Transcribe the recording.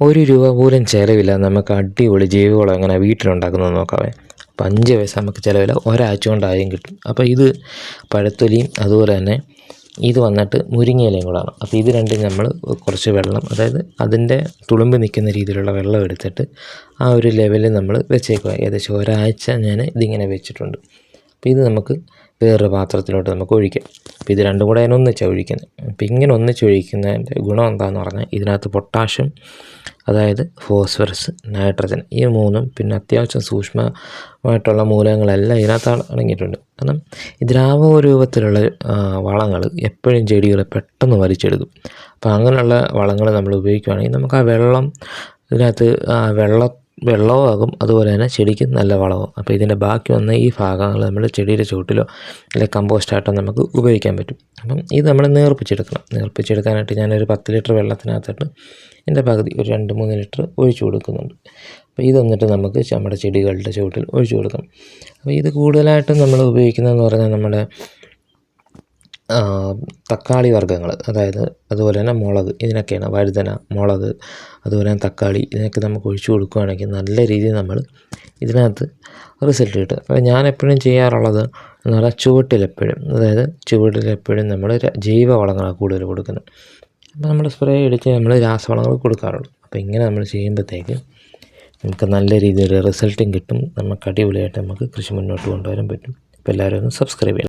ഒരു രൂപ പോലും ചിലവില്ല. നമുക്ക് അടിപൊളി ജൈവവളം എങ്ങനെ വീട്ടിലുണ്ടാക്കുന്നത് നോക്കാവേ. അപ്പം അഞ്ച് പൈസ നമുക്ക് ചിലവില്ല. ഒരാഴ്ച കൊണ്ടായും കിട്ടും. അപ്പോൾ ഇത് പഴത്തൊലിയും അതുപോലെ തന്നെ ഇത് വന്നിട്ട് മുരിങ്ങയിലയും കൂടാണ്. അപ്പോൾ ഇത് രണ്ടും നമ്മൾ കുറച്ച് വെള്ളം അതായത് അതിന്റെ തുളുമ്പ് നിൽക്കുന്ന രീതിയിലുള്ള വെള്ളം എടുത്തിട്ട് ആ ഒരു ലെവലിൽ നമ്മൾ വെച്ചേക്കുക ഏകദേശം ഒരാഴ്ച ഞാൻ ഇതിങ്ങനെ വെച്ചിട്ടുണ്ട്. അപ്പോൾ ഇത് നമുക്ക് വേറൊരു പാത്രത്തിലോട്ട് നമുക്ക് ഒഴിക്കാം. അപ്പോൾ ഇത് രണ്ടും കൂടെ ഞാൻ ഒന്നിച്ച് ഒഴിക്കുന്നത് അപ്പോൾ ഇങ്ങനെ ഒന്നിച്ച് ഒഴിക്കുന്നതിന്റെ ഗുണം എന്താണെന്ന് പറഞ്ഞാൽ ഇതിനകത്ത് പൊട്ടാഷ്യം അതായത് ഫോസ്ഫറസ് നൈട്രജൻ ഈ മൂന്നും പിന്നെ അത്യാവശ്യം സൂക്ഷ്മമായിട്ടുള്ള മൂലകങ്ങളെല്ലാം ഇതിനകത്ത് അടങ്ങിയിട്ടുണ്ട്. കാരണം ദ്രാവക രൂപത്തിലുള്ള വളങ്ങൾ എപ്പോഴും ചെടികളെ പെട്ടെന്ന് വലിച്ചെടുക്കും. അപ്പോൾ അങ്ങനെയുള്ള വളങ്ങൾ നമ്മൾ ഉപയോഗിക്കുകയാണെങ്കിൽ നമുക്ക് ആ വെള്ളം ഇതിനകത്ത് വെള്ളം വെള്ളവും ആകും അതുപോലെ തന്നെ ചെടിക്ക് നല്ല വളവും. അപ്പോൾ ഇതിന്റെ ബാക്കി വന്ന ഈ ഭാഗങ്ങൾ നമ്മൾ ചെടിയുടെ ചുവട്ടിലോ അല്ലെങ്കിൽ കമ്പോസ്റ്റായിട്ടോ നമുക്ക് ഉപയോഗിക്കാൻ പറ്റും. അപ്പം ഇത് നമ്മൾ നേർപ്പിച്ചെടുക്കണം. നേർപ്പിച്ചെടുക്കാനായിട്ട് ഞാനൊരു പത്ത് ലിറ്റർ വെള്ളത്തിനകത്തിട്ട് എന്റെ പകുതി ഒരു രണ്ട് മൂന്ന് ലിറ്റർ ഒഴിച്ചു കൊടുക്കുന്നുണ്ട്. അപ്പോൾ ഇത് വന്നിട്ട് നമുക്ക് നമ്മുടെ ചെടികളുടെ ചുവട്ടിൽ ഒഴിച്ചു കൊടുക്കണം അപ്പോൾ ഇത് കൂടുതലായിട്ടും നമ്മൾ ഉപയോഗിക്കുന്നതെന്ന് പറഞ്ഞാൽ നമ്മുടെ തക്കാളി വർഗങ്ങൾ അതായത് അതുപോലെ തന്നെ മുളക് ഇതിനൊക്കെയാണ് വഴുതന മുളക് അതുപോലെ തന്നെ തക്കാളി ഇതിനൊക്കെ നമുക്ക് ഒഴിച്ചു കൊടുക്കുകയാണെങ്കിൽ നല്ല രീതിയിൽ നമ്മൾ ഇതിനകത്ത് റിസൾട്ട് കിട്ടും. അപ്പോൾ ഞാൻ എപ്പോഴും ചെയ്യാറുള്ളത് എന്ന് പറഞ്ഞാൽ ചുവട്ടിലെപ്പോഴും അതായത് ചുവട്ടിലെപ്പോഴും നമ്മൾ ജൈവ വളങ്ങളാണ് കൂടുതൽ കൊടുക്കുന്നത്. അപ്പോൾ നമ്മൾ സ്പ്രേ അടിച്ച് നമ്മൾ രാസവളങ്ങൾ കൊടുക്കാറുള്ളൂ. അപ്പോൾ ഇങ്ങനെ നമ്മൾ ചെയ്യുമ്പോഴത്തേക്ക് നമുക്ക് നല്ല രീതിയിൽ റിസൾട്ടും കിട്ടും. നമുക്ക് അടിപൊളിയായിട്ട് നമുക്ക് കൃഷി മുന്നോട്ട് കൊണ്ടുവരാൻ പറ്റും. അപ്പോൾ എല്ലാവരും ഒന്ന് സബ്സ്ക്രൈബ് ചെയ്യണം.